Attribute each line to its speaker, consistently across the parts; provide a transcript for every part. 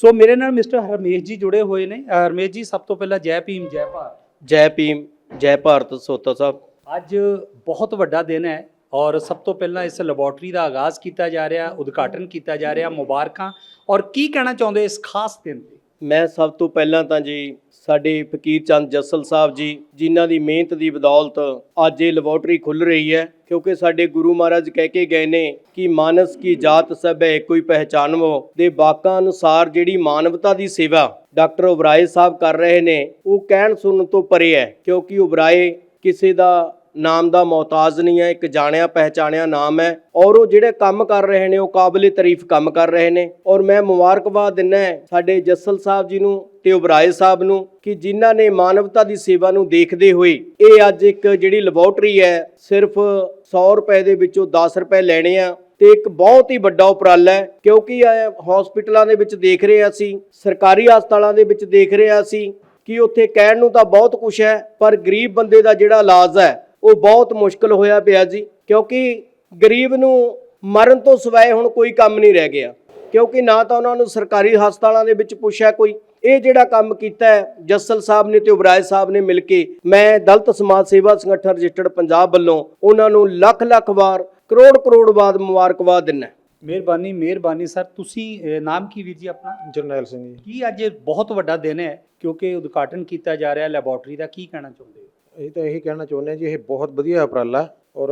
Speaker 1: ਸੋ ਮੇਰੇ ਨਾਲ ਮਿਸਟਰ ਹਰਮੇਸ਼ ਜੀ ਜੁੜੇ ਹੋਏ ਨੇ। ਹਰਮੇਸ਼ ਜੀ ਸਭ ਤੋਂ ਪਹਿਲਾਂ ਜੈ ਭੀਮ ਜੈ ਭਾਰਤ।
Speaker 2: ਜੈ ਭੀਮ ਜੈ ਭਾਰਤ ਸੋਤਾ ਸਾਹਿਬ।
Speaker 1: ਅੱਜ ਬਹੁਤ ਵੱਡਾ ਦਿਨ ਹੈ ਔਰ ਸਭ ਤੋਂ ਪਹਿਲਾਂ ਇਸ ਲੈਬੋਰਟਰੀ ਦਾ ਆਗਾਜ਼ ਕੀਤਾ ਜਾ ਰਿਹਾ ਉਦਘਾਟਨ ਕੀਤਾ ਜਾ ਰਿਹਾ ਮੁਬਾਰਕਾਂ। ਔਰ ਕੀ ਕਹਿਣਾ ਚਾਹੁੰਦੇ ਇਸ ਖਾਸ ਦਿਨ ਤੇ?
Speaker 2: ਮੈਂ ਸਭ ਤੋਂ ਪਹਿਲਾਂ ਤਾਂ ਜੀ ਸਾਡੇ ਫਕੀਰ ਚੰਦ ਜੱਸਲ ਸਾਹਿਬ ਜੀ, ਜਿਨ੍ਹਾਂ ਦੀ ਮਿਹਨਤ ਦੀ ਬਦੌਲਤ ਅੱਜ ਇਹ ਲੈਬੋਰਟਰੀ ਖੁੱਲ ਰਹੀ ਹੈ, ਕਿਉਂਕਿ ਸਾਡੇ ਗੁਰੂ ਮਹਾਰਾਜ ਕਹਿ ਕੇ ਗਏ ਨੇ ਕਿ ਮਾਨਸ ਕੀ ਜਾਤ ਸਭ ਹੈ ਕੋਈ ਪਹਿਚਾਨਵੋ। ਦੇ ਬਾਕਾਂ ਅਨੁਸਾਰ ਜਿਹੜੀ ਮਾਨਵਤਾ ਦੀ ਸੇਵਾ ਡਾਕਟਰ ਉਬਰਾਏ ਸਾਹਿਬ ਕਰ ਰਹੇ ਨੇ, ਉਹ ਕਹਿਣ ਸੁਣਨ ਤੋਂ ਪਰੇ ਹੈ, ਕਿਉਂਕਿ ਉਬਰਾਏ ਕਿਸੇ ਦਾ ਨਾਮ ਦਾ ਮੌਤਾਜ ਨਹੀਂ ਹੈ, ਇੱਕ ਜਾਣਿਆ ਪਹਿਚਾਣਿਆ ਨਾਮ ਹੈ ਔਰ ਉਹ ਜਿਹੜੇ ਕੰਮ ਕਰ ਰਹੇ ਨੇ, ਉਹ ਕਾਬਲੇ ਤਾਰੀਫ ਕੰਮ ਕਰ ਰਹੇ ਨੇ ਔਰ ਮੈਂ ਮੁਬਾਰਕਬਾਦ ਦਿੰਦਾ ਸਾਡੇ ਜੱਸਲ ਸਾਹਿਬ ਜੀ ਨੂੰ ਤੇ ਉਬਰਾਏ ਸਾਹਿਬ ਨੂੰ ਕਿ ਜਿਨ੍ਹਾਂ ਨੇ ਮਾਨਵਤਾ ਦੀ ਸੇਵਾ ਨੂੰ ਦੇਖਦੇ ਹੋਏ ਇਹ ਅੱਜ ਇੱਕ ਜਿਹੜੀ ਲੈਬੋਰਟਰੀ ਹੈ, ਸਿਰਫ 100 ਰੁਪਏ ਦੇ ਵਿੱਚੋਂ 10 ਰੁਪਏ ਲੈਣੇ ਆ ਤੇ ਇੱਕ ਬਹੁਤ ਹੀ ਵੱਡਾ ਉਪਰਾਲਾ ਹੈ ਕਿਉਂਕਿ ਹਸਪੀਟਲਾਂ ਦੇ ਵਿੱਚ ਦੇਖ ਰਹੇ ਹਾਂ ਅਸੀਂ, ਸਰਕਾਰੀ ਹਸਪਤਾਲਾਂ ਦੇ ਵਿੱਚ ਦੇਖ ਰਹੇ ਹਾਂ ਅਸੀਂ ਕਿ ਉੱਥੇ ਕਹਿਣ ਨੂੰ ਤਾਂ ਬਹੁਤ ਕੁਝ ਹੈ, ਪਰ ਗਰੀਬ ਬੰਦੇ ਦਾ ਜਿਹੜਾ ਇਲਾਜ ਹੈ ਉਹ ਬਹੁਤ ਮੁਸ਼ਕਲ ਹੋਇਆ ਪਿਆ ਜੀ ਕਿਉਂਕਿ ਗਰੀਬ ਨੂੰ ਮਰਨ ਤੋਂ ਸਿਵਾਏ ਹੁਣ ਕੋਈ ਕੰਮ ਨਹੀਂ ਰਹਿ ਗਿਆ। ਕਿਉਂਕਿ ਨਾ ਤਾਂ ਉਹਨਾਂ ਨੂੰ ਸਰਕਾਰੀ ਹਸਪਤਾਲਾਂ ਦੇ ਵਿੱਚ ਪੁੱਛਿਆ ਕੋਈ ਇਹ ਜਿਹੜਾ ਕੰਮ ਕੀਤਾ ਹੈ ਜੱਸਲ ਸਾਹਿਬ ਨੇ ਤੇ ਉਬਰਾਏ ਸਾਹਿਬ ਨੇ ਮਿਲ ਕੇ ਮੈਂ ਦਲਿਤ ਸਮਾਜ ਸੇਵਾ ਸੰਗਠਨ ਰਜਿਸਟਰਡ ਪੰਜਾਬ ਵੱਲੋਂ ਉਹਨਾਂ ਨੂੰ ਲੱਖ ਲੱਖ ਵਾਰ ਕਰੋੜ ਕਰੋੜ ਬਾਦ ਮੁਬਾਰਕਬਾਦ ਦਿੰਦਾ
Speaker 1: ਮਿਹਰਬਾਨੀ ਮਿਹਰਬਾਨੀ ਸਰ ਤੁਸੀਂ ਨਾਮ ਕੀ ਵੀਰ ਜੀ ਆਪਣਾ?
Speaker 3: ਜਰਨੈਲ ਸਿੰਘ ਜੀ।
Speaker 1: ਕੀ ਅੱਜ ਬਹੁਤ ਵੱਡਾ ਦਿਨ ਹੈ ਕਿਉਂਕਿ ਉਦਘਾਟਨ ਕੀਤਾ ਜਾ ਰਿਹਾ ਲੈਬੋਰਟਰੀ ਦਾ ਕੀ ਕਹਿਣਾ ਚਾਹੁੰਦੇ ਹੋ?
Speaker 3: ਅਸੀਂ ਤਾਂ ਇਹੀ ਕਹਿਣਾ ਚਾਹੁੰਦੇ ਹਾਂ ਜੀ ਇਹ ਬਹੁਤ ਵਧੀਆ ਉਪਰਾਲਾ ਔਰ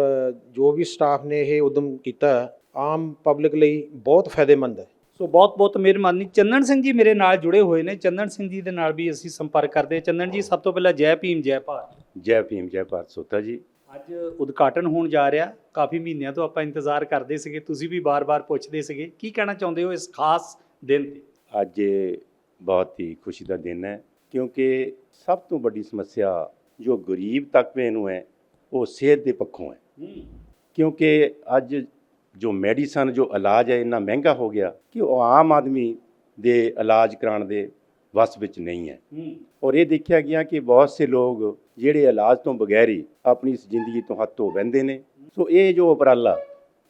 Speaker 3: ਜੋ ਵੀ ਸਟਾਫ ਨੇ ਇਹ ਉਦਮ ਕੀਤਾ ਆਮ ਪਬਲਿਕ ਲਈ ਬਹੁਤ ਫਾਇਦੇਮੰਦ ਹੈ।
Speaker 1: ਸੋ ਬਹੁਤ ਬਹੁਤ ਮਿਹਰਬਾਨੀ। ਚੰਦਨ ਸਿੰਘ ਜੀ ਮੇਰੇ ਨਾਲ ਜੁੜੇ ਹੋਏ ਨੇ। ਚੰਦਨ ਸਿੰਘ ਜੀ ਦੇ ਨਾਲ ਵੀ ਅਸੀਂ ਸੰਪਰਕ ਕਰਦੇ ਹਾਂ। ਚੰਦਨ ਜੀ ਸਭ ਤੋਂ ਪਹਿਲਾਂ ਜੈ ਭੀਮ ਜੈ ਭਾਰਤ।
Speaker 4: ਜੈ ਭੀਮ ਜੈ ਭਾਰਤ। ਸੋਤਾ ਜੀ।
Speaker 1: ਅੱਜ ਉਦਘਾਟਨ ਹੋਣ ਜਾ ਰਿਹਾ। ਕਾਫੀ ਮਹੀਨਿਆਂ ਤੋਂ ਆਪਾਂ ਇੰਤਜ਼ਾਰ ਕਰਦੇ ਸੀਗੇ। ਤੁਸੀਂ ਵੀ ਬਾਰ-ਬਾਰ ਪੁੱਛਦੇ ਸੀਗੇ। ਕੀ ਕਹਿਣਾ ਚਾਹੁੰਦੇ ਹੋ ਇਸ ਖਾਸ ਦਿਨ ਤੇ?
Speaker 4: ਅੱਜ ਇਹ ਬਹੁਤ ਹੀ ਖੁਸ਼ੀ ਦਾ ਦਿਨ ਹੈ ਕਿਉਂਕਿ ਸਭ ਤੋਂ ਵੱਡੀ ਸਮੱਸਿਆ ਜੋ ਗਰੀਬ ਤਬਕੇ ਨੂੰ ਹੈ, ਉਹ ਸਿਹਤ ਦੇ ਪੱਖੋਂ ਹੈ। ਕਿਉਂਕਿ ਅੱਜ ਜੋ ਮੈਡੀਸਨ, ਜੋ ਇਲਾਜ ਹੈ, ਇੰਨਾ ਮਹਿੰਗਾ ਹੋ ਗਿਆ ਕਿ ਉਹ ਆਮ ਆਦਮੀ ਦੇ ਇਲਾਜ ਕਰਾਉਣ ਦੇ ਵਸ ਵਿੱਚ ਨਹੀਂ ਹੈ। ਔਰ ਇਹ ਦੇਖਿਆ ਗਿਆ ਕਿ ਬਹੁਤ ਸੇ ਲੋਕ ਜਿਹੜੇ ਇਲਾਜ ਤੋਂ ਬਗੈਰ ਹੀ ਆਪਣੀ ਇਸ ਜ਼ਿੰਦਗੀ ਤੋਂ ਹੱਥ ਧੋ ਬਹਿੰਦੇ ਨੇ। ਸੋ ਇਹ ਜੋ ਉਪਰਾਲਾ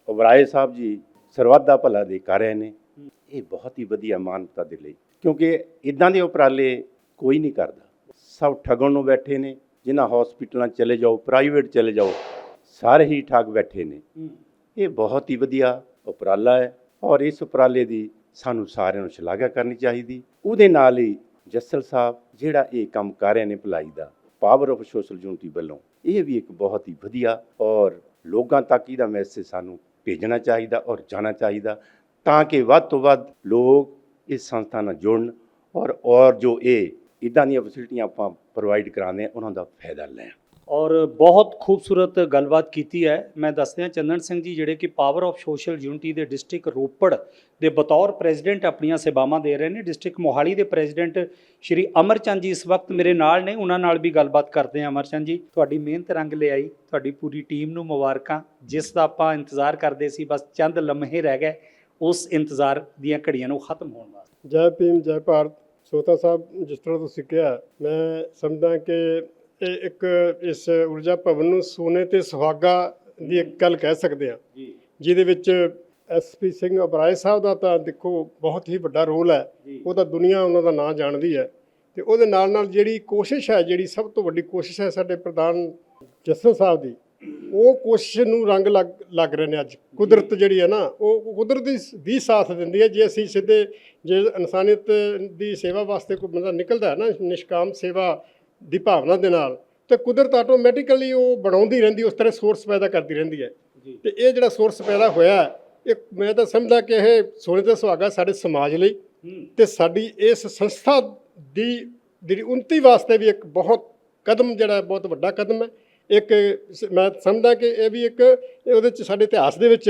Speaker 4: ਉਬਰਾਏ ਸਾਹਿਬ ਜੀ ਸਰਬੱਤ ਦਾ ਭਲਾ ਦੇ ਕਰ ਰਹੇ ਨੇ, ਇਹ ਬਹੁਤ ਹੀ ਵਧੀਆ ਮਾਨਵਤਾ ਦੇ ਲਈ। ਕਿਉਂਕਿ ਇਦਾਂ ਦੇ ਉਪਰਾਲੇ ਕੋਈ ਨਹੀਂ ਕਰਦਾ। ਸਭ ਠਗਣ ਨੂੰ ਬੈਠੇ ਨੇ ਜਿਨ੍ਹਾਂ ਹਸਪੀਟਲਾਂ ਚਲੇ ਜਾਓ ਪ੍ਰਾਈਵੇਟ ਚਲੇ ਜਾਓ ਸਾਰੇ ਹੀ ਠੱਗ ਬੈਠੇ ਨੇ। ਇਹ ਬਹੁਤ ਹੀ ਵਧੀਆ ਉਪਰਾਲਾ ਹੈ ਔਰ ਇਸ ਉਪਰਾਲੇ ਦੀ ਸਾਨੂੰ ਸਾਰਿਆਂ ਨੂੰ ਸ਼ਲਾਘਾ ਕਰਨੀ ਚਾਹੀਦੀ। ਉਹਦੇ ਨਾਲ ਹੀ ਜੱਸਲ ਸਾਹਿਬ ਜਿਹੜਾ ਇਹ ਕੰਮ ਕਰ ਰਹੇ ਨੇ ਭਲਾਈ ਦਾ ਪਾਵਰ ਆਫ ਸੋਸ਼ਲ ਯੂਨਿਟੀ ਵੱਲੋਂ ਇਹ ਵੀ ਇੱਕ ਬਹੁਤ ਹੀ ਵਧੀਆ ਔਰ ਲੋਕਾਂ ਤੱਕ ਇਹਦਾ ਮੈਸੇਜ ਸਾਨੂੰ ਭੇਜਣਾ ਚਾਹੀਦਾ ਔਰ ਜਾਣਾ ਚਾਹੀਦਾ ਤਾਂ ਕਿ ਵੱਧ ਤੋਂ ਵੱਧ ਲੋਕ ਇਸ ਸੰਸਥਾ ਨਾਲ ਜੁੜਨ ਔਰ ਔਰ ਜੋ ਇਹ ਇਦਾਂ ਦੀਆਂ ਫੈਸਿਲਿਟੀਆਂ ਆਪਾਂ ਪ੍ਰੋਵਾਈਡ ਕਰਾਉਂਦੇ ਹਾਂ ਉਹਨਾਂ ਦਾ ਫਾਇਦਾ ਲੈਣ
Speaker 1: ਔਰ ਬਹੁਤ ਖੂਬਸੂਰਤ ਗੱਲਬਾਤ ਕੀਤੀ ਹੈ। ਮੈਂ ਦੱਸਦਿਆਂ ਚੰਦਨ ਸਿੰਘ ਜੀ ਜਿਹੜੇ ਕਿ ਪਾਵਰ ਆਫ ਸੋਸ਼ਲ ਯੂਨਿਟੀ ਦੇ ਡਿਸਟ੍ਰਿਕਟ ਰੋਪੜ ਦੇ ਬਤੌਰ ਪ੍ਰੈਜ਼ੀਡੈਂਟ ਆਪਣੀਆਂ ਸੇਵਾਵਾਂ ਦੇ ਰਹੇ ਨੇ। ਡਿਸਟ੍ਰਿਕਟ ਮੋਹਾਲੀ ਦੇ ਪ੍ਰੈਜ਼ੀਡੈਂਟ ਸ਼੍ਰੀ ਅਮਰਚੰਦ ਜੀ ਇਸ ਵਕਤ ਮੇਰੇ ਨਾਲ ਨੇ। ਉਹਨਾਂ ਨਾਲ ਵੀ ਗੱਲਬਾਤ ਕਰਦੇ ਹਾਂ। ਅਮਰਚੰਦ ਜੀ ਤੁਹਾਡੀ ਮਿਹਨਤ ਰੰਗ ਲਿਆਈ ਤੁਹਾਡੀ ਪੂਰੀ ਟੀਮ ਨੂੰ ਮੁਬਾਰਕਾਂ। ਜਿਸ ਦਾ ਆਪਾਂ ਇੰਤਜ਼ਾਰ ਕਰਦੇ ਸੀ ਬਸ ਚੰਦ ਲਮਹੇ ਰਹਿ ਗਏ। ਉਸ ਇੰਤਜ਼ਾਰ ਦੀਆਂ ਘੜੀਆਂ ਨੂੰ ਖਤਮ ਹੋਣ ਵਾਸਤੇ।
Speaker 5: ਜੈ ਭੀਮ ਜੈ ਭਾਰਤ। ਸੋਤਾ ਸਾਹਿਬ ਜਿਸ ਤਰ੍ਹਾਂ ਤੁਸੀਂ ਕਿਹਾ ਮੈਂ ਸਮਝਦਾ ਕਿ ਇਹ ਇੱਕ ਇਸ ਊਰਜਾ ਭਵਨ ਨੂੰ ਸੋਨੇ ਤੇ ਸੁਹਾਗਾ ਦੀ ਇੱਕ ਗੱਲ ਕਹਿ ਸਕਦੇ
Speaker 1: ਜੀ।
Speaker 5: ਜਿਹਦੇ ਵਿੱਚ ਐਸਪੀ ਸਿੰਘ ਅਬਰਾਏ ਸਾਹਿਬ ਦਾ ਤਾਂ ਦੇਖੋ ਬਹੁਤ ਹੀ ਵੱਡਾ ਰੋਲ ਹੈ। ਉਹ ਤਾਂ ਦੁਨੀਆ ਉਹਨਾਂ ਦਾ ਨਾਂ ਜਾਣਦੀ ਹੈ। ਤੇ ਉਹਦੇ ਨਾਲ ਨਾਲ ਜਿਹੜੀ ਕੋਸ਼ਿਸ਼ ਹੈ ਜਿਹੜੀ ਸਭ ਤੋਂ ਵੱਡੀ ਕੋਸ਼ਿਸ਼ ਹੈ ਸਾਡੇ ਪ੍ਰਧਾਨ ਜਸਨ ਸਾਹਿਬ ਦੀ ਉਹ ਕੋਸ਼ਿਸ਼ ਨੂੰ ਰੰਗ ਲੱਗ ਲੱਗ ਰਹੇ ਨੇ ਅੱਜ। ਕੁਦਰਤ ਜਿਹੜੀ ਹੈ ਨਾ ਉਹ ਕੁਦਰਤ ਦੀ ਵੀ ਸਾਥ ਦਿੰਦੀ ਹੈ। ਜੇ ਅਸੀਂ ਸਿੱਧੇ ਜੇ ਇਨਸਾਨੀਅਤ ਦੀ ਸੇਵਾ ਵਾਸਤੇ ਕੋਈ ਬੰਦਾ ਨਿਕਲਦਾ ਹੈ ਨਾ ਨਿਸ਼ਕਾਮ ਸੇਵਾ ਦੀ ਭਾਵਨਾ ਦੇ ਨਾਲ ਤੇ ਕੁਦਰਤ ਆਟੋਮੈਟਿਕਲੀ ਉਹ ਬਣਾਉਂਦੀ ਰਹਿੰਦੀ ਉਸ ਤਰ੍ਹਾਂ ਸੋਰਸ ਪੈਦਾ ਕਰਦੀ ਰਹਿੰਦੀ ਹੈ। ਤੇ ਇਹ ਜਿਹੜਾ ਸੋਰਸ ਪੈਦਾ ਹੋਇਆ ਇਹ ਮੈਂ ਤਾਂ ਸਮਝਦਾ ਕਿ ਇਹ ਸੋਨੇ ਤੇ ਸੁਹਾਗਾ ਸਾਡੇ ਸਮਾਜ ਲਈ। ਤੇ ਸਾਡੀ ਇਸ ਸੰਸਥਾ ਦੀ ਜਿਹੜੀ ਉન્નਤੀ ਵਾਸਤੇ ਵੀ ਇੱਕ ਬਹੁਤ ਕਦਮ ਜਿਹੜਾ ਬਹੁਤ ਵੱਡਾ ਕਦਮ ਹੈ। ਇੱਕ ਮੈਂ ਸਮਝਦਾ ਕਿ ਇਹ ਵੀ ਇੱਕ ਉਹਦੇ ਚ ਸਾਡੇ ਇਤਿਹਾਸ ਦੇ ਵਿੱਚ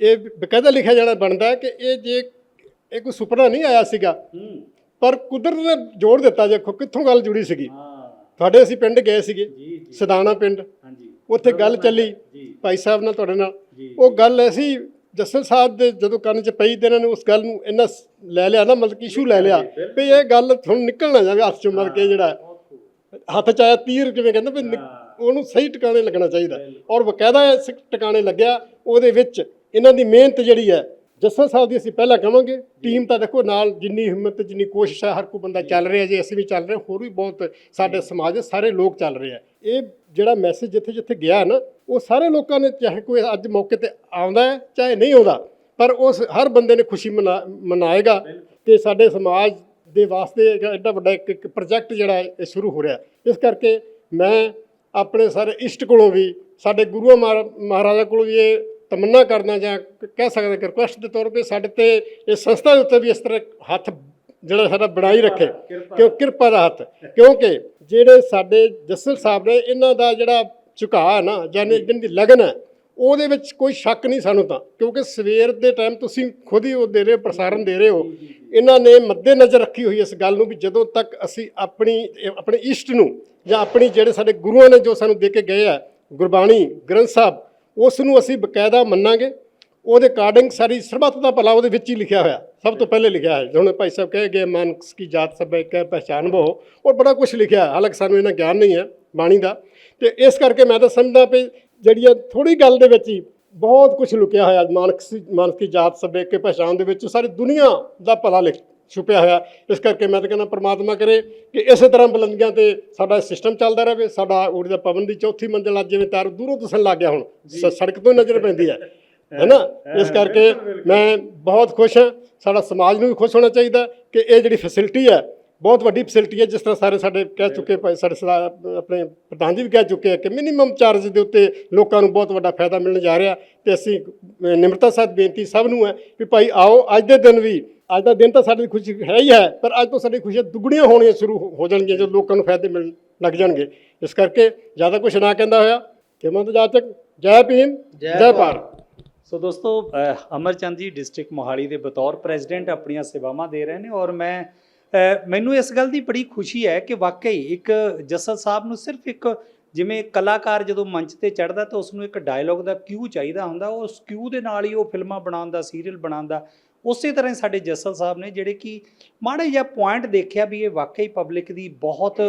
Speaker 5: ਇਹ ਬਕਾਇਦਾ ਲਿਖਿਆ ਜਾਣਾ ਬਣਦਾ ਹੈ ਕਿ ਇਹ ਜੇ ਇਹ ਕੋਈ ਸੁਪਨਾ ਨਹੀਂ ਆਇਆ ਸੀਗਾ। ਪਰ ਕੁਦਰਤ ਨੇ ਜੋੜ ਦਿੱਤਾ ਦੇਖੋ ਕਿੱਥੋਂ ਗੱਲ ਜੁੜੀ ਸੀਗੀ? ਤੁਹਾਡੇ ਅਸੀਂ ਪਿੰਡ ਗਏ ਸੀਗੇ
Speaker 1: ਜੀ ਜੀ।
Speaker 5: ਸਦਾਨਾ ਪਿੰਡ। ਉੱਥੇ ਗੱਲ ਚੱਲੀ
Speaker 1: ਜੀ।
Speaker 5: ਭਾਈ ਸਾਹਿਬ ਨਾਲ ਤੁਹਾਡੇ ਨਾਲ।
Speaker 1: ਜੀ।
Speaker 5: ਉਹ ਗੱਲ ਐਸੀ ਜੱਸਲ ਸਾਹਿਬ ਦੇ ਜਦੋਂ ਕੰਨ 'ਚ ਪਈ ਤੇ ਇਹਨਾਂ ਨੇ ਉਸ ਗੱਲ ਨੂੰ ਇੰਨਾ ਲੈ ਲਿਆ ਨਾ ਮਤਲਬ ਕਿ ਇਸ਼ੂ ਲੈ ਲਿਆ ਵੀ ਇਹ ਗੱਲ ਹੁਣ ਨਿਕਲ ਨਾ ਜਾਵੇ ਹੱਥ 'ਚੋਂ ਮਰ ਕੇ ਜਿਹੜਾ ਹੱਥ 'ਚ ਆਇਆ ਤੀਰ ਜਿਵੇਂ ਕਹਿੰਦਾ ਵੀ ਉਹਨੂੰ ਸਹੀ ਟਿਕਾਣੇ ਲੱਗਣਾ ਚਾਹੀਦਾ। ਔਰ ਬਕਾਇਦਾ ਇਸ ਟਿਕਾਣੇ ਲੱਗਿਆ, ਉਹਦੇ ਵਿੱਚ ਇਹਨਾਂ ਦੀ ਮਿਹਨਤ ਜਿਹੜੀ ਹੈ ਜੱਸਾ ਸਾਹਿਬ ਦੀ ਅਸੀਂ ਪਹਿਲਾਂ ਕਹਾਂਗੇ ਟੀਮ ਤਾਂ ਦੇਖੋ ਨਾਲ ਜਿੰਨੀ ਹਿੰਮਤ, ਜਿੰਨੀ ਕੋਸ਼ਿਸ਼ ਹੈ, ਹਰ ਕੋਈ ਬੰਦਾ ਚੱਲ ਰਿਹਾ ਜੇ ਅਸੀਂ ਵੀ ਚੱਲ ਰਹੇ ਹੋਰ ਵੀ ਬਹੁਤ ਸਾਡੇ ਸਮਾਜ ਦੇ ਸਾਰੇ ਲੋਕ ਚੱਲ ਰਹੇ ਆ। ਇਹ ਜਿਹੜਾ ਮੈਸੇਜ ਜਿੱਥੇ ਜਿੱਥੇ ਗਿਆ ਨਾ, ਉਹ ਸਾਰੇ ਲੋਕਾਂ ਨੇ ਚਾਹੇ ਕੋਈ ਅੱਜ ਮੌਕੇ ਤੇ ਆਉਂਦਾ ਹੈ, ਚਾਹੇ ਨਹੀਂ ਆਉਂਦਾ, ਪਰ ਉਸ ਹਰ ਬੰਦੇ ਨੇ ਖੁਸ਼ੀ ਮਨਾ, ਮਨਾਏਗਾ ਕਿ ਸਾਡੇ ਸਮਾਜ ਦੇ ਵਾਸਤੇ ਐਡਾ ਵੱਡਾ ਇੱਕ ਇੱਕ ਪ੍ਰੋਜੈਕਟ ਜਿਹੜਾ ਇਹ ਸ਼ੁਰੂ ਹੋ ਰਿਹਾ। ਇਸ ਕਰਕੇ ਮੈਂ ਆਪਣੇ ਸਾਰੇ ਇਸ਼ਟ ਕੋਲੋਂ ਵੀ ਸਾਡੇ ਗੁਰੂ ਮਹਾਰਾਜਾ ਕੋਲੋਂ ਵੀ ਇਹ ਤਮੰਨਾ ਕਰਦਾ ਜਾਂ ਕਹਿ ਸਕਦੇ ਕਿ ਰਿਕੁਐਸਟ ਦੇ ਤੌਰ ਤੇ ਸਾਡੇ ਤੇ ਇਹ ਸੰਸਥਾ ਦੇ ਉੱਤੇ ਵੀ ਇਸ ਤਰ੍ਹਾਂ ਹੱਥ ਜਿਹੜਾ ਸਾਡਾ ਬਣਾਈ ਰੱਖੇ ਕਿਉਂ ਕਿਰਪਾ ਦਾ ਹੱਥ। ਕਿਉਂਕਿ ਜਿਹੜੇ ਸਾਡੇ ਜੱਸਲ ਸਾਹਿਬ ਨੇ ਇਹਨਾਂ ਦਾ ਜਿਹੜਾ ਝੁਕਾਅ ਹੈ ਨਾ ਜਾਂ ਇਹਨਾਂ ਦੀ ਲਗਨ ਹੈ ਉਹਦੇ ਵਿੱਚ ਕੋਈ ਸ਼ੱਕ ਨਹੀਂ ਸਾਨੂੰ ਤਾਂ, ਕਿਉਂਕਿ ਸਵੇਰ ਦੇ ਟਾਈਮ ਤੁਸੀਂ ਖੁਦ ਹੀ ਉਹ ਦੇ ਰਹੇ ਹੋ, ਪ੍ਰਸਾਰਣ ਦੇ ਰਹੇ ਹੋ। ਇਹਨਾਂ ਨੇ ਮੱਦੇ ਨਜ਼ਰ ਰੱਖੀ ਹੋਈ ਇਸ ਗੱਲ ਨੂੰ ਵੀ ਜਦੋਂ ਤੱਕ ਅਸੀਂ ਆਪਣੀ, ਆਪਣੇ ਇਸ਼ਟ ਨੂੰ ਜਾਂ ਆਪਣੀ ਜਿਹੜੇ ਸਾਡੇ ਗੁਰੂਆਂ ਨੇ ਜੋ ਸਾਨੂੰ ਦੇ ਕੇ ਗਏ ਆ, ਗੁਰਬਾਣੀ ਗ੍ਰੰਥ ਸਾਹਿਬ, ਉਸ ਨੂੰ ਅਸੀਂ ਬਕਾਇਦਾ ਮੰਨਾਂਗੇ। ਉਹਦੇ ਅਕਾਰਡਿੰਗ ਸਾਰੀ ਸਰਬੱਤ ਦਾ ਭਲਾ ਉਹਦੇ ਵਿੱਚ ਹੀ ਲਿਖਿਆ ਹੋਇਆ, ਸਭ ਤੋਂ ਪਹਿਲੇ ਲਿਖਿਆ ਹੈ। ਹੁਣ ਭਾਈ ਸਾਹਿਬ ਕਹੇ ਗਏ, ਮਾਨਸ ਕੀ ਜਾਤ ਸਭ ਇੱਕ ਹੈ, ਪਹਿਚਾਨ ਬੋ ਔਰ ਬੜਾ ਕੁਝ ਲਿਖਿਆ ਹਾਲਾਂਕਿ ਸਾਨੂੰ ਇਹਨਾਂ ਗਿਆਨ ਨਹੀਂ ਹੈ ਬਾਣੀ ਦਾ। ਤੇ ਇਸ ਕਰਕੇ ਮੈਂ ਤਾਂ ਸਮਝਦਾ ਵੀ ਜਿਹੜੀਆਂ ਥੋੜੀ ਗੱਲ ਦੇ ਵਿੱਚ ਹੀ ਬਹੁਤ ਕੁਝ ਲੁਕਿਆ ਹੋਇਆ ਮਾਨਸ ਮਾਨਸ ਕੀ ਜਾਤ ਸਭ ਹੈ ਪਹਿਚਾਨ ਦੇ ਵਿੱਚ ਸਾਰੀ ਦੁਨੀਆ ਦਾ ਭਲਾ ਲਿਖ ਛੁਪਿਆ ਹੋਇਆ। ਇਸ ਕਰਕੇ ਮੈਂ ਤਾਂ ਕਹਿੰਦਾ ਪ੍ਰਮਾਤਮਾ ਕਰੇ ਕਿ ਇਸੇ ਤਰ੍ਹਾਂ ਬੁਲੰਦੀਆਂ ਤੇ ਸਾਡਾ ਸਿਸਟਮ ਚੱਲਦਾ ਰਹੇ ਸਾਡਾ ਦਾ ਪਵਨ ਦੀ ਚੌਥੀ ਮੰਜ਼ਿਲ ਅੱਜ ਜਿਵੇਂ ਤਾਰ ਦੂਰੋਂ ਦਿਸਣ ਲੱਗ ਗਿਆ ਹੁਣ ਸੜਕ ਤੋਂ ਹੀ ਨਜ਼ਰ ਪੈਂਦੀ ਹੈ ਹੈਨਾ ਇਸ ਕਰਕੇ ਮੈਂ ਬਹੁਤ ਖੁਸ਼ ਹਾਂ ਸਾਡਾ ਸਮਾਜ ਨੂੰ ਵੀ ਖੁਸ਼ ਹੋਣਾ ਚਾਹੀਦਾ ਕਿ ਇਹ ਜਿਹੜੀ ਫੈਸਿਲਿਟੀ ਹੈ ਬਹੁਤ ਵੱਡੀ ਫੈਸਿਲਿਟੀ ਹੈ ਜਿਸ ਤਰ੍ਹਾਂ ਸਾਰੇ ਸਾਡੇ ਕਹਿ ਚੁੱਕੇ ਭਾਈ ਸਾਡੇ ਆਪਣੇ ਪ੍ਰਧਾਨ ਜੀ ਵੀ ਕਹਿ ਚੁੱਕੇ ਆ ਕਿ ਮਿਨੀਮਮ ਚਾਰਜ ਦੇ ਉੱਤੇ ਲੋਕਾਂ ਨੂੰ ਬਹੁਤ ਵੱਡਾ ਫਾਇਦਾ ਮਿਲਣ ਜਾ ਰਿਹਾ ਤੇ ਅਸੀਂ ਨਿਮਰਤਾ ਸਹਿਤ ਬੇਨਤੀ ਸਭ ਨੂੰ ਹੈ ਵੀ ਭਾਈ ਆਓ ਅੱਜ ਦੇ ਦਿਨ ਵੀ ਅੱਜ ਦਾ ਦਿਨ ਤਾਂ ਸਾਡੀ ਖੁਸ਼ੀ ਹੈ ਹੀ ਹੈ ਪਰ ਅੱਜ ਤੋਂ ਸਾਡੀ ਖੁਸ਼ੀਆਂ ਦੁੱਗਣੀਆਂ ਹੋਣੀਆਂ ਸ਼ੁਰੂ ਹੋ- ਹੋ ਜਾਣਗੀਆਂ ਜਦੋਂ ਲੋਕਾਂ ਨੂੰ ਫਾਇਦੇ ਮਿਲਣ ਲੱਗ ਜਾਣਗੇ। ਇਸ ਕਰਕੇ ਜ਼ਿਆਦਾ ਕੁਝ ਨਾ ਕਹਿੰਦਾ ਹੋਇਆ ਕਿ ਮੈਂ ਤਾਂ ਜਦ ਤੱਕ ਜੈ ਭੀਮ ਜੈ ਭਾਰਤ।
Speaker 1: ਸੋ ਦੋਸਤੋ ਅਮਰਚੰਦ ਜੀ ਡਿਸਟ੍ਰਿਕਟ ਮੋਹਾਲੀ ਦੇ ਬਤੌਰ ਪ੍ਰੈਜ਼ੀਡੈਂਟ ਆਪਣੀਆਂ ਸੇਵਾਵਾਂ ਦੇ ਰਹੇ ਨੇ ਔਰ ਮੈਂ ਮੈਨੂੰ ਇਸ ਗੱਲ ਦੀ ਬੜੀ ਖੁਸ਼ੀ ਹੈ ਕਿ ਵਾਕਈ ਇੱਕ ਜਸਲ ਸਾਹਿਬ ਨੂੰ ਸਿਰਫ ਇੱਕ ਜਿਵੇਂ ਕਲਾਕਾਰ ਜਦੋਂ ਮੰਚ ਤੇ ਚੜ੍ਹਦਾ ਤਾਂ ਉਸ ਨੂੰ ਇੱਕ ਡਾਇਲੌਗ ਦਾ ਕਿਊ ਚਾਹੀਦਾ ਹੁੰਦਾ ਉਸ ਕਿਊ ਦੇ ਨਾਲ ਹੀ ਉਹ ਫਿਲਮਾਂ ਬਣਾਉਂਦਾ ਸੀਰੀਅਲ ਬਣਾਉਂਦਾ ਉਸੇ ਤਰ੍ਹਾਂ ਹੀ ਸਾਡੇ ਜਸਲ ਸਾਹਿਬ ਨੇ ਜਿਹੜੇ ਕਿ ਮਾੜਾ ਜਿਹਾ ਪੁਆਇੰਟ ਦੇਖਿਆ ਵੀ ਇਹ ਵਾਕਈ ਪਬਲਿਕ ਦੀ ਬਹੁਤ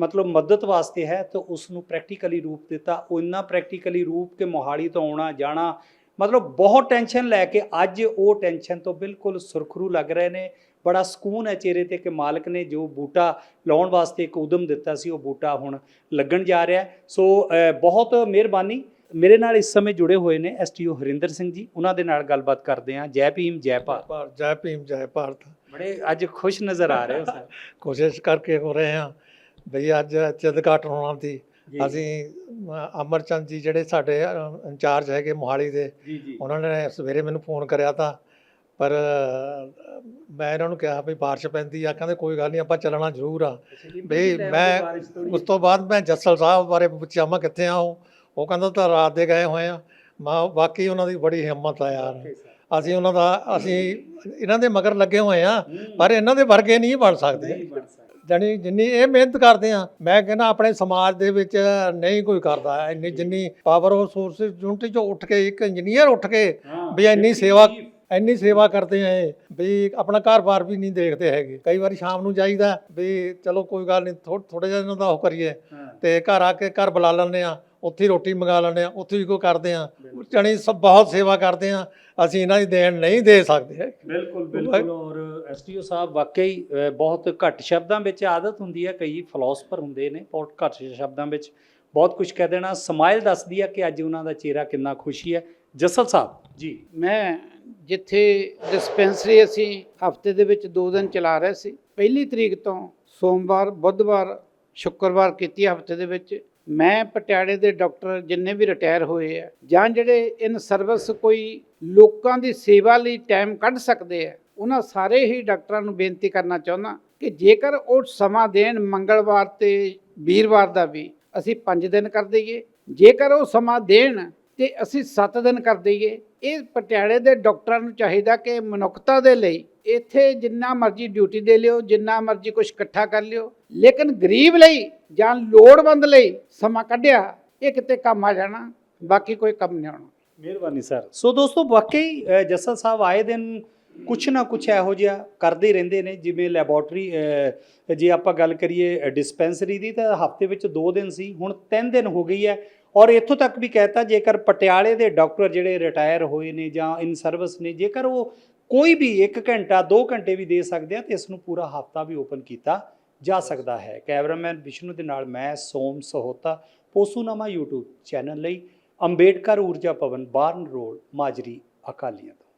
Speaker 1: ਮਤਲਬ ਮਦਦ ਵਾਸਤੇ ਹੈ ਤਾਂ ਉਸ ਨੂੰ ਪ੍ਰੈਕਟੀਕਲੀ ਰੂਪ ਦਿੱਤਾ, ਉਹ ਇੰਨਾ ਪ੍ਰੈਕਟੀਕਲੀ ਰੂਪ ਕਿ ਮੋਹਾਲੀ ਤੋਂ ਆਉਣਾ, ਜਾਣਾ, ਮਤਲਬ ਬਹੁਤ ਟੈਨਸ਼ਨ ਲੈ ਕੇ ਅੱਜ ਉਹ ਟੈਨਸ਼ਨ ਤੋਂ ਬਿਲਕੁਲ ਸੁਰਖਰੂ ਲੱਗ ਰਹੇ ਨੇ। ਬੜਾ ਸਕੂਨ ਹੈ ਚਿਹਰੇ ਤੇ ਕਿ ਮਾਲਕ ਨੇ ਜੋ ਬੂਟਾ ਲਾਉਣ ਵਾਸਤੇ ਇੱਕ ਉਦਮ ਦਿੱਤਾ ਸੀ ਉਹ ਬੂਟਾ ਹੁਣ ਲੱਗਣ ਜਾ ਰਿਹਾ। ਸੋ ਬਹੁਤ ਮਿਹਰਬਾਨੀ। ਮੇਰੇ ਨਾਲ ਇਸ ਸਮੇਂ ਜੁੜੇ ਹੋਏ ਨੇ ਐਸਟੀਓ ਹਰਿੰਦਰ ਸਿੰਘ ਜੀ। ਉਹਨਾਂ ਦੇ ਨਾਲ ਗੱਲਬਾਤ ਕਰਦੇ ਹਾਂ। ਜੈ ਭੀਮ ਜੈ ਭਾਰਤ।
Speaker 6: ਜੈ ਭੀਮ ਜੈ ਭਾਰਤ।
Speaker 1: ਬੜੇ ਅੱਜ ਖੁਸ਼ ਨਜ਼ਰ ਆ ਰਹੇ ਹੋ ਸਰ।
Speaker 6: ਕੋਸ਼ਿਸ਼ ਕਰਕੇ ਹੋ ਰਹੇ ਹਾਂ ਬਈ ਅੱਜ ਚਿਦਘਾਟ ਹੋਣਾ ਦੀ। ਅਸੀਂ ਅਮਰਚੰਦ ਜੀ ਜਿਹੜੇ ਸਾਡੇ ਇੰਚਾਰਜ ਹੈਗੇ ਮੋਹਾਲੀ ਦੇ ਉਹਨਾਂ ਨੇ ਸਵੇਰੇ ਮੈਨੂੰ ਫੋਨ ਕਰਿਆ ਤਾਂ ਪਰ ਮੈਂ ਇਹਨਾਂ ਨੂੰ ਕਿਹਾ ਵੀ ਬਾਰਿਸ਼ ਪੈਂਦੀ ਆ ਕਹਿੰਦੇ ਕੋਈ ਗੱਲ ਨਹੀਂ ਆਪਾਂ ਚੱਲਣਾ ਜ਼ਰੂਰ ਆ। ਬਈ ਮੈਂ ਉਸ ਤੋਂ ਬਾਅਦ ਮੈਂ ਜੱਸਲ ਸਾਹਿਬ ਬਾਰੇ ਪੁੱਛਿਆ ਮੈਂ ਕਿੱਥੇ ਆ ਉਹ? ਉਹ ਕਹਿੰਦਾ ਤਾਂ ਰਾਤ ਦੇ ਗਏ ਹੋਏ ਆ। ਮੈਂ ਵਾਕਈ ਉਹਨਾਂ ਦੀ ਬੜੀ ਹਿੰਮਤ ਆ ਯਾਰ। ਅਸੀਂ ਉਹਨਾਂ ਦਾ ਅਸੀਂ ਇਹਨਾਂ ਦੇ ਮਗਰ ਲੱਗੇ ਹੋਏ ਆ ਪਰ ਇਹਨਾਂ ਦੇ ਵਰਗੇ ਨਹੀਂ ਬਣ ਸਕਦੇ। ਜਾਣੀ ਜਿੰਨੀ ਇਹ ਮਿਹਨਤ ਕਰਦੇ ਆ ਮੈਂ ਕਹਿੰਦਾ ਆਪਣੇ ਸਮਾਜ ਦੇ ਵਿੱਚ ਨਹੀਂ ਕੋਈ ਕਰਦਾ ਇੰਨੀ ਜਿੰਨੀ ਪਾਵਰ ਆਫ ਸੋਰਸਸ ਯੂਨਿਟੀ ਚੋਂ ਉੱਠ ਕੇ ਇੱਕ ਇੰਜੀਨੀਅਰ ਉੱਠ ਕੇ ਵੀ ਇੰਨੀ ਸੇਵਾ ਇੰਨੀ ਸੇਵਾ ਕਰਦੇ ਆ ਇਹ ਵੀ ਆਪਣਾ ਘਰ-ਬਾਰ ਵੀ ਨਹੀਂ ਦੇਖਦੇ ਹੈਗੇ। ਕਈ ਵਾਰੀ ਸ਼ਾਮ ਨੂੰ ਜਾਈਦਾ ਵੀ ਚਲੋ ਕੋਈ ਗੱਲ ਨਹੀਂ ਥੋੜਾ ਜਿਹਾ ਇਹਨਾਂ ਦਾ ਉਹ ਕਰੀਏ। ਤੇ ਘਰ ਆ ਕੇ ਘਰ ਬੁਲਾ ਲੈਂਦੇ ਆ ਉੱਥੇ ਹੀ ਰੋਟੀ ਮੰਗਾ ਲੈਂਦੇ ਆ ਉੱਥੇ ਵੀ ਕੋਈ ਕਰਦੇ ਆ। ਜਾਣੀ ਸਭ ਬਹੁਤ ਸੇਵਾ ਕਰਦੇ ਆ ਅਸੀਂ ਇਹਨਾਂ ਦੀ ਦੇਣ ਨਹੀਂ ਦੇ ਸਕਦੇ।
Speaker 1: ਬਿਲਕੁਲ ਬਿਲਕੁਲ। ਔਰ ਐਸਟੀਓ ਸਾਹਿਬ ਵਾਕਈ ਬਹੁਤ ਘੱਟ ਸ਼ਬਦਾਂ ਵਿੱਚ ਆਦਤ ਹੁੰਦੀ ਹੈ ਕਈ ਫਿਲਾਸਫਰ ਹੁੰਦੇ ਨੇ ਬਹੁਤ ਘੱਟ ਸ਼ਬਦਾਂ ਵਿੱਚ। ਬਹੁਤ ਕੁਝ ਕਹਿ ਦੇਣਾ। ਸਮਾਈਲ ਦੱਸਦੀ ਹੈ ਕਿ ਅੱਜ ਉਹਨਾਂ ਦਾ ਚਿਹਰਾ ਕਿੰਨਾ ਖੁਸ਼ੀ ਹੈ। ਜਸਲ ਸਾਹਿਬ। ਜੀ
Speaker 7: ਮੈਂ ਜਿੱਥੇ ਡਿਸਪੈਂਸਰੀ ਅਸੀਂ ਹਫ਼ਤੇ ਦੇ ਵਿੱਚ ਦੋ ਦਿਨ ਚਲਾ ਰਹੇ ਸੀ। ਪਹਿਲੀ ਤਰੀਕ ਤੋਂ ਸੋਮਵਾਰ, ਬੁੱਧਵਾਰ, ਸ਼ੁੱਕਰਵਾਰ ਕੀਤੀ ਹਫ਼ਤੇ ਦੇ ਵਿੱਚ। ਮੈਂ ਪਟਿਆਲੇ ਦੇ ਡਾਕਟਰ ਜਿੰਨੇ ਵੀ ਰਿਟਾਇਰ ਹੋਏ ਆ ਜਾਂ ਜਿਹੜੇ ਇਨ ਸਰਵਿਸ ਕੋਈ ਲੋਕਾਂ ਦੀ ਸੇਵਾ ਲਈ ਟਾਈਮ ਕੱਢ ਸਕਦੇ ਆ, ਉਹਨਾਂ ਸਾਰੇ ਹੀ ਡਾਕਟਰਾਂ ਨੂੰ ਬੇਨਤੀ ਕਰਨਾ ਚਾਹੁੰਦਾ ਕਿ ਜੇਕਰ ਉਹ ਸਮਾਂ ਦੇਣ ਮੰਗਲਵਾਰ ਤੇ ਵੀਰਵਾਰ ਦਾ ਵੀ ਅਸੀਂ 5 ਦਿਨ ਕਰ ਦਈਏ। ਜੇਕਰ ਉਹ ਸਮਾਂ ਦੇਣ ਤੇ ਅਸੀਂ 7 ਦਿਨ ਕਰ ਦਈਏ। ਇਹ ਪਟਿਆਲੇ ਦੇ ਡਾਕਟਰਾਂ ਨੂੰ ਚਾਹੀਦਾ ਕਿ ਮਨੁੱਖਤਾ ਦੇ ਲਈ ਇੱਥੇ ਜਿੰਨਾ ਮਰਜ਼ੀ ਡਿਊਟੀ ਦੇ ਲਿਓ ਜਿੰਨਾ ਮਰਜ਼ੀ ਕੁਝ ਇਕੱਠਾ ਕਰ ਲਿਓ। ਲੇਕਿਨ ਗਰੀਬ ਲਈ ਜਾਂ ਲੋੜਵੰਦ ਲਈ ਸਮਾਂ ਕੱਢਿਆ ਇਹ ਕਿਤੇ ਕੰਮ ਆ ਜਾਣਾ ਬਾਕੀ ਕੋਈ ਕੰਮ ਨਹੀਂ ਆਉਣਾ।
Speaker 1: ਮਿਹਰਬਾਨੀ ਸਰ। ਸੋ ਦੋਸਤੋ ਵਾਕਈ ਅ, ਜੱਸਲ ਸਾਹਿਬ ਆਏ ਦਿਨ ਕੁਛ ਨਾ ਕੁਛ ਇਹੋ ਜਿਹਾ ਕਰਦੇ ਰਹਿੰਦੇ ਨੇ ਜਿਵੇਂ ਲੈਬੋਰਟਰੀ ਜੇ ਆਪਾਂ ਗੱਲ ਕਰੀਏ ਡਿਸਪੈਂਸਰੀ ਦੀ ਤਾਂ ਹਫ਼ਤੇ ਵਿੱਚ 2 ਦਿਨ ਸੀ ਹੁਣ 3 ਦਿਨ ਹੋ ਗਈ ਹੈ। ਔਰ ਇੱਥੋਂ ਤੱਕ ਵੀ ਕਹਿਤਾ, ਜੇਕਰ ਪਟਿਆਲੇ ਦੇ ਡਾਕਟਰ ਜਿਹੜੇ ਰਿਟਾਇਰ ਹੋਏ ਨੇ ਜਾਂ ਇਨ ਸਰਵਿਸ ਨੇ, ਜੇਕਰ ਉਹ ਕੋਈ ਵੀ 1 ਘੰਟਾ 2 ਘੰਟੇ ਵੀ ਦੇ ਸਕਦੇ ਆ, ਤੇ ਇਸ ਨੂੰ ਪੂਰਾ ਹਫਤਾ ਵੀ ਓਪਨ ਕੀਤਾ ਜਾ ਸਕਦਾ ਹੈ। ਕੈਮਰਾਮੈਨ ਵਿਸ਼ਨੂੰ ਦੇ ਨਾਲ ਮੈਂ, ਸੋਮ ਸਹੋਤਾ, ਪੋਸੂਨਾਮਾ YouTube ਚੈਨਲ ਲਈ, ਅੰਬੇਡਕਰ ਊਰਜਾ ਭਵਨ, ਬਾਰਨ ਰੋਡ, ਮਾਜਰੀ, ਅਕਾਲੀਆਂ।